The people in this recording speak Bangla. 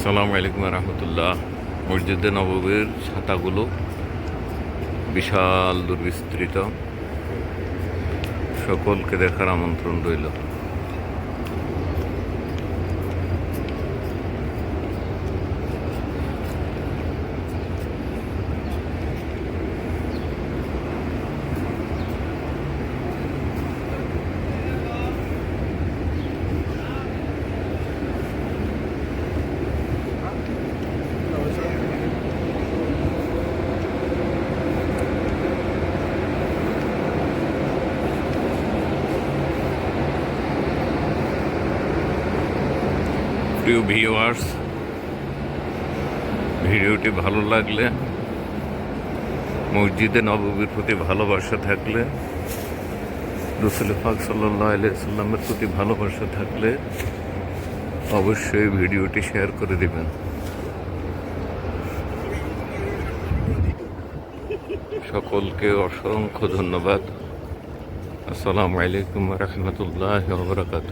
আসসালামু আলাইকুম রহমতুল্লাহ। মসজিদে নববীর ছাতাগুলো বিশাল দুর্বিস্তৃত। সকলকে দেখার আমন্ত্রণ রইল। প্রিয় ভিউয়ার্স, ভিডিওটি ভালো লাগলে, মসজিদে নববীর প্রতি ভালোবাসা থাকলে, রসুল পাক সাল্লাহ সাল্লামের প্রতি ভালোবাসা থাকলে অবশ্যই ভিডিওটি শেয়ার করে দেবেন। সকলকে অসংখ্য ধন্যবাদ। আসসালামু আলাইকুম রহমতুল্লাহ বরকাত